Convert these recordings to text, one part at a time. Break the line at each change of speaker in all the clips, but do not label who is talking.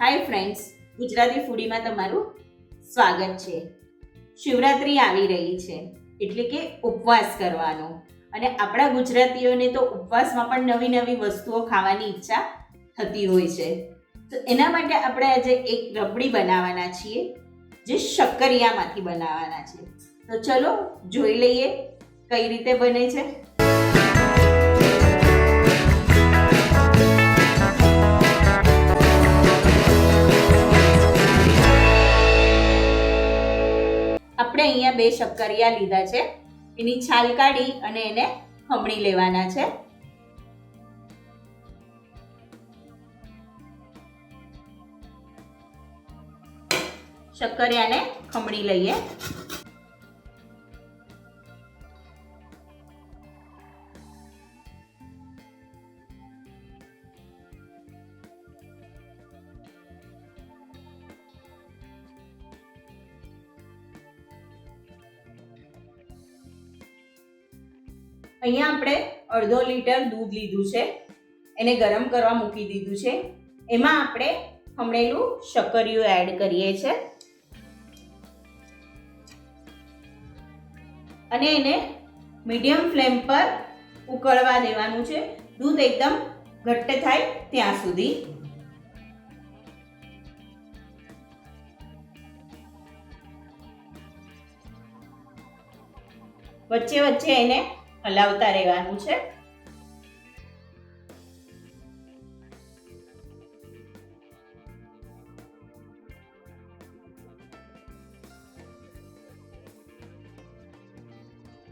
Hi friends Gujarati ફૂડીમાં તમારું સ્વાગત છે. શિવરાત્રિ આવી રહી છે, એટલે કે ઉપવાસ કરવાનો. અને આપણા ગુજરાતીઓને તો ઉપવાસમાં પણ નવી નવી વસ્તુઓ ખાવાની ઈચ્છા થતી હોય છે. તો એના માટે આપણે આજે એક રબડી બનાવવાના છીએ, જે શક્કરિયામાંથી બનાવવાના છે. તો ચલો જોઈ લઈએ કઈ રીતે બને છે. આપણે અહીંયા બે શક્કરિયા લીધા છે. એની છાલ કાઢી અને એને ખમણી લેવાના છે. શક્કરિયાને ખમણી લઈએ. અહીંયા આપણે અડધો લીટર દૂધ લીધું છે. એને ગરમ કરવા મૂકી દીધું છે. એમાં આપણે ખમણેલું શક્કરિયું એડ કરીએ છીએ અને એને મીડિયમ ફ્લેમ પર ઉકળવા દેવાનું છે. દૂધ એકદમ ઘટ્ટ થાય ત્યાં સુધી. વચ્ચે વચ્ચે એને હલાવતા રહેવાનું છે.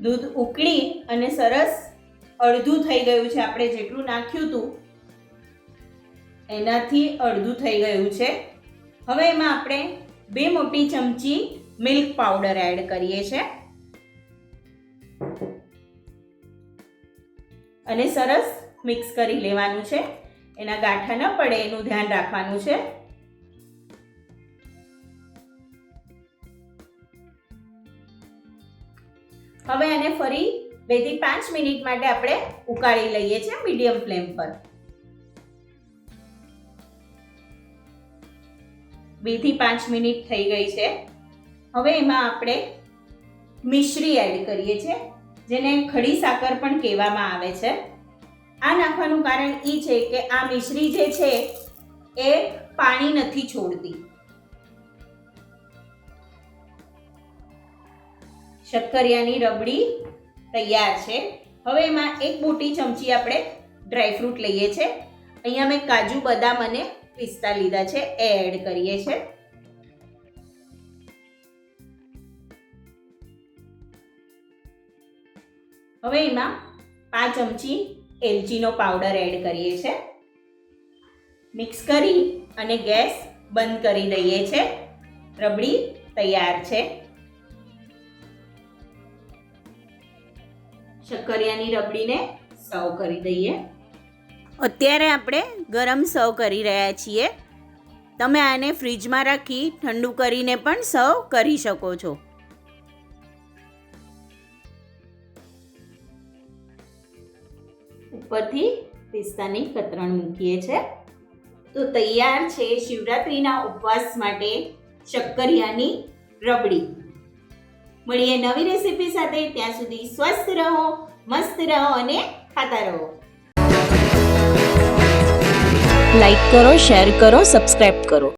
દૂધ ઉકળી અને સરસ અડધું થઈ ગયું છે. આપણે જેટલું નાખ્યું હતું, એનાથી અડધું થઈ ગયું છે. હવે એમાં આપણે બે મોટી ચમચી મિલ્ક પાવડર એડ કરીએ છીએ. અને સરસ મિક્સ કરી લેવાનું છે. એના ગાંઠા ન પડે એનું ધ્યાન રાખવાનું છે. હવે આને ફરી બેથી પાંચ મિનિટ માટે આપણે ઉકાળી લઈએ છીએ મીડિયમ ફ્લેમ પર. બેથી પાંચ મિનિટ થઈ ગઈ છે. હવે એમાં આપણે મિશ્રી એડ કરીએ છીએ. જેને ખડી સાકર પણ કહેવામાં આવે છે. આ નાખવાનું કારણ એ છે કે આ મિશ્રી જે છે, એ પાણી નથી છોડતી. શક્કરિયાની રબડી તૈયાર છે. હવે એમાં એક મોટી ચમચી આપણે ડ્રાયફ્રૂટ લઈએ છીએ અહીંયા મેં કાજુ, બદામ અને પિસ્તા લીધા છે, એ એડ કરીએ છીએ હવે એમાં પાંચ ચમચી એલચીનો પાવડર એડ કરીએ છીએ મિક્સ કરી અને ગેસ બંધ કરી દઈએ છે. રબડી તૈયાર છે. શક્કરિયાની રબડીને સર્વ કરી દઈએ. અત્યારે આપણે ગરમ સર્વ કરી રહ્યા છીએ. તમે આને ફ્રીજમાં રાખી ઠંડુ કરીને પણ સર્વ કરી શકો છો. ઉપરથી પિસ્તાની કતરણ મૂકીએ છે. તો તૈયાર છે શિવરાત્રિના ઉપવાસ માટે શક્કરિયાની રબડી. મળીએ નવી રેસીપી સાથે, ત્યાં સુધી સ્વસ્થ રહો, મસ્ત રહો અને ખાતા રહો.
લાઈક કરો, શેર કરો, સબસ્ક્રાઇબ કરો.